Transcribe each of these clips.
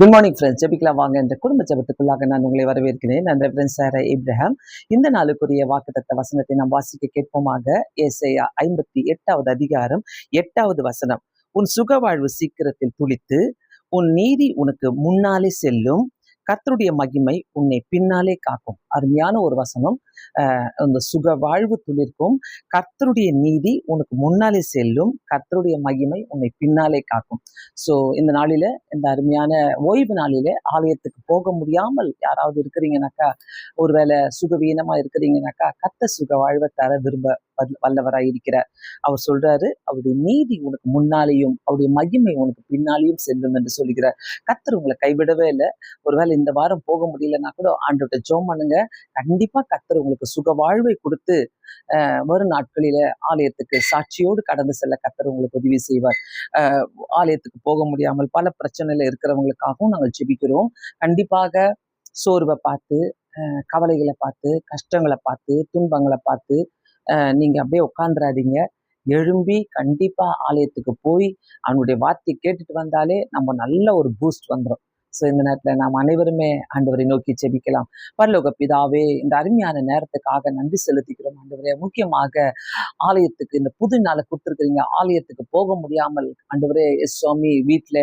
Good morning friends ஜெபிக்கலாம் வாங்க. என்ற குடும்ப ஜெபத்துக்குள்ளாக நான் உங்களை வரவேற்கிறேன். நான் ரெஃபரன்ஸ் சார் இப்ரஹாம். இந்த நாளுக்குரிய வாக்குத்தத்த வசனத்தை நாம் வாசிக்க கேட்போமாக. ஏசையா ஐம்பத்தி எட்டாவது அதிகாரம் எட்டாவது வசனம். உன் சுக வாழ்வு சீக்கிரத்தில் துளித்து உன் நீதி உனக்கு முன்னாலே செல்லும். கத்தருடைய மகிமை உன்னை பின்னாலே காக்கும். அருமையான ஒரு வசனம். அந்த சுக வாழ்வு துளிர்க்கும். கர்த்தருடைய நீதி உனக்கு முன்னாலே செல்லும். கர்த்தருடைய மகிமை உன்னை பின்னாலே காக்கும். ஸோ இந்த நாளில இந்த அருமையான ஓய்வு நாளில ஆலயத்துக்கு போக முடியாமல் யாராவது இருக்கிறீங்கனாக்கா ஒருவேளை சுகவீனமா இருக்கிறீங்கனாக்கா கத்த சுக வாழ்வை தர விரும்ப வல்ல- வல்லவராய் இருக்கிறார். அவர் சொல்றாரு அவருடைய நீதி உனக்கு முன்னாலேயும் அவருடைய மகிமை உனக்கு பின்னாலேயும் செல்லும் என்று சொல்லுகிறார் கத்தர் உங்களை கைவிடவே இல்லை. ஒருவேளை இந்த வாரம் போக முடியலன்னா கூட ஆண்டோட ஜோம் பண்ணுங்க. கண்டிப்பா கத்தர் உங்களுக்கு சுக வாழ்வை கொடுத்து வரும் நாட்களில ஆலயத்துக்கு சாட்சியோடு கடந்து செல்ல கத்தர் உங்களுக்கு உதவி செய்வார். ஆலயத்துக்கு போக முடியாமல் பல பிரச்சனையில இருக்கிறவங்களுக்காகவும் நாங்கள் ஜெபிக்கிறோம். கண்டிப்பாக சோர்வை பார்த்து கவலைகளை பார்த்து கஷ்டங்களை பார்த்து துன்பங்களை பார்த்து நீங்க அப்படியே உட்காந்துராதீங்க எழும்பி கண்டிப்பா ஆலயத்துக்கு போய் அவனுடைய வார்த்தை கேட்டுட்டு வந்தாலே நம்ம நல்ல ஒரு பூஸ்ட் வந்துடும் ஸோ இந்த நேரத்துல நாம் அனைவருமே ஆண்டவரை நோக்கி ஜெபிக்கலாம். பரலோக பிதாவே இந்த அருமையான நேரத்துக்காக நன்றி செலுத்திக்கிறோம் ஆண்டவரே. முக்கியமாக ஆலயத்துக்கு இந்த புது நாளை கொடுத்துருக்குறீங்க. ஆலயத்துக்கு போக முடியாமல் ஆண்டவரே எஸ் சுவாமி வீட்டில்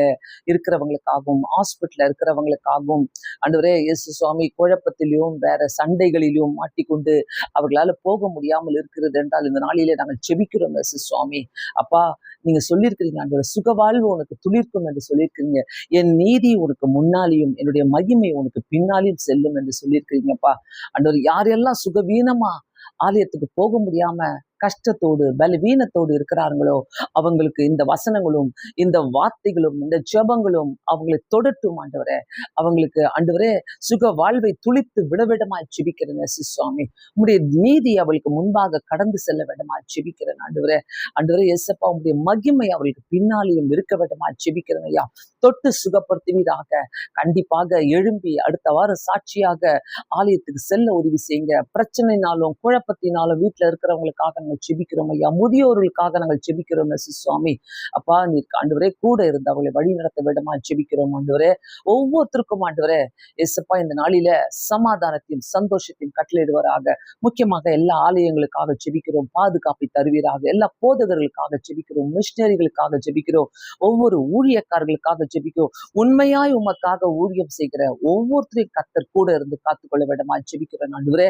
இருக்கிறவங்களுக்காகவும் ஹாஸ்பிட்டலில் இருக்கிறவங்களுக்காகவும் ஆண்டவரே எஸ் சுவாமி குழப்பத்திலையும் வேற சண்டைகளிலும் மாட்டிக்கொண்டு அவர்களால போக முடியாமல் இருக்கிறது என்றால் இந்த நாளிலே நாங்கள் ஜெபிக்கிறோம் எஸ் சுவாமி அப்பா நீங்க சொல்லியிருக்கிறீங்க ஆண்டவரை சுகவாழ்வு உனக்கு துளிர்க்கும் என்று சொல்லியிருக்கிறீங்க. என் நீதி உனக்கு முன்னாலேயும் என்னுடைய மகிமை உனக்கு பின்னாலேயும் செல்லும் என்று சொல்லியிருக்கிறீங்கப்பா. அன்றவர் யாரெல்லாம் சுகவீனமா ஆலயத்துக்கு போக முடியாம கஷ்டத்தோடு பலவீனத்தோடு இருக்கிறார்களோ அவங்களுக்கு இந்த வசனங்களும் இந்த வார்த்தைகளும் இந்த ஜபங்களும் அவங்களை தொடட்டும் ஆண்டவரே. அவங்களுக்கு ஆண்டவரே சுக வாழ்வை துளித்து விடவிடமாய் ஜிபிக்கிறேன் இயேசு சுவாமி. உங்களுடைய நீதி அவளுக்கு முன்பாக கடந்து செல்ல வேண்டுமா ஜிபிக்கிறேன் ஆண்டவரே. ஆண்டவரே எஸ்எப்பா உங்களுடைய மகிமை அவளுக்கு பின்னாலேயும் இருக்க வேண்டுமா ஜிபிக்கிறேன் ஐயா. தொட்டு சுகப்படுத்துவீராக. கண்டிப்பாக எழும்பி அடுத்த வாரம் சாட்சியாக ஆலயத்துக்கு செல்ல உதவி செய்யுங்க. பிரச்சனைனாலும் குழப்பத்தினாலும் வீட்டுல இருக்கிறவங்களுக்காக நாங்கள் ஜெபிக்கிறோம் ஐயா முதியோர்களுக்காக நாங்கள் செபிக்கிறோம். சுவாமி அப்பா நீர் ஆண்டவரே கூட இருந்து அவளை வழி நடத்த விடமா ஜெபிக்கிறோம் ஆண்டவரே. ஒவ்வொருத்தருக்கும் ஆண்டவரே எஸ்அப்பா இந்த நாளில சமாதானத்தையும் சந்தோஷத்தையும் கட்டளையிடுவராக. முக்கியமாக எல்லா ஆலயங்களுக்காக ஜெபிக்கிறோம் பாதுகாப்பை தருவீராக. எல்லா போதகர்களுக்காக ஜெபிக்கிறோம் மிஷினரிகளுக்காக ஜெபிக்கிறோம் ஒவ்வொரு ஊழியக்காரர்களுக்காக ஜெபிக்கிறோம் உண்மையாய் உமக்காக ஊழியம் செய்கிற ஒவ்வொருத்தரையும் கத்தர் கூட இருந்து காத்துக்கொள்ள வேண்டுமா? செபிக்கிறோம் ஆண்டவரே.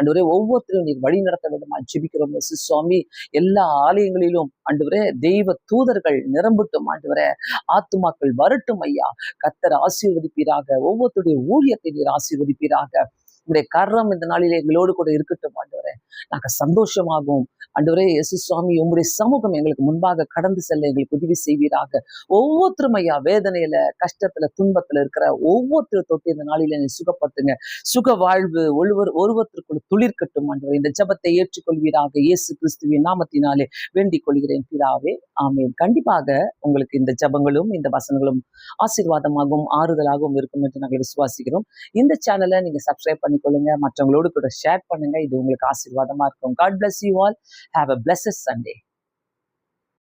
அன்றுவரே ஒவ்வொருத்தரும் நீர் வழி நடத்த வேண்டுமா? ஜிபிக்கிறோம் இயேசு சுவாமி எல்லா ஆலயங்களிலும் அன்றுவரே தெய்வ தூதர்கள் நிரம்பட்டும் ஆண்டுவரே. ஆத்துமாக்கள் வரட்டும் ஐயா. கத்தர் ஆசீர்வதிப்பீராக. ஒவ்வொருத்தருடைய ஊழியத்தை நீர் ஆசீர்வதிப்பீராக. உங்களுடைய கரம் இந்த நாளிலே எங்களோடு கூட இருக்கட்டும் ஆண்டவரே. நாங்கள் சந்தோஷமாகவும் அன்றுவரே இயேசு சுவாமி உங்களுடைய சமூகம் எங்களுக்கு முன்பாக கடந்து செல்ல எங்களுக்கு உதவி செய்வீராக. ஒவ்வொருத்தரும் ஐயா வேதனையில கஷ்டத்துல துன்பத்துல இருக்கிற ஒவ்வொருத்தரும் தொட்டு இந்த நாளில நீ சுகப்படுத்துங்க. சுக வாழ்வு ஒருவர் ஒருவருக்குள் துளிர்க்கட்டும் ஆண்டவரே. இந்த ஜெபத்தை ஏற்றுக்கொள்வீராக இயேசு கிறிஸ்துவின் நாமத்தினாலே வேண்டிக் கொள்கிறேன். பிதாவே ஆமென். கண்டிப்பாக உங்களுக்கு இந்த ஜெபங்களும் இந்த வசனங்களும் ஆசீர்வாதமாகவும் ஆறுதலாகவும் இருக்கும் என்று நாங்கள் விசுவாசிக்கிறோம். இந்த சேனலை நீங்க சப்ஸ்கிரைப் பண்ணிக்கொள்ளுங்க. மற்றவங்களோடு கூட ஷேர் பண்ணுங்க. இது உங்களுக்கு ஆசீர்வாதமா இருக்கும். God bless you all Have a blessed Sunday.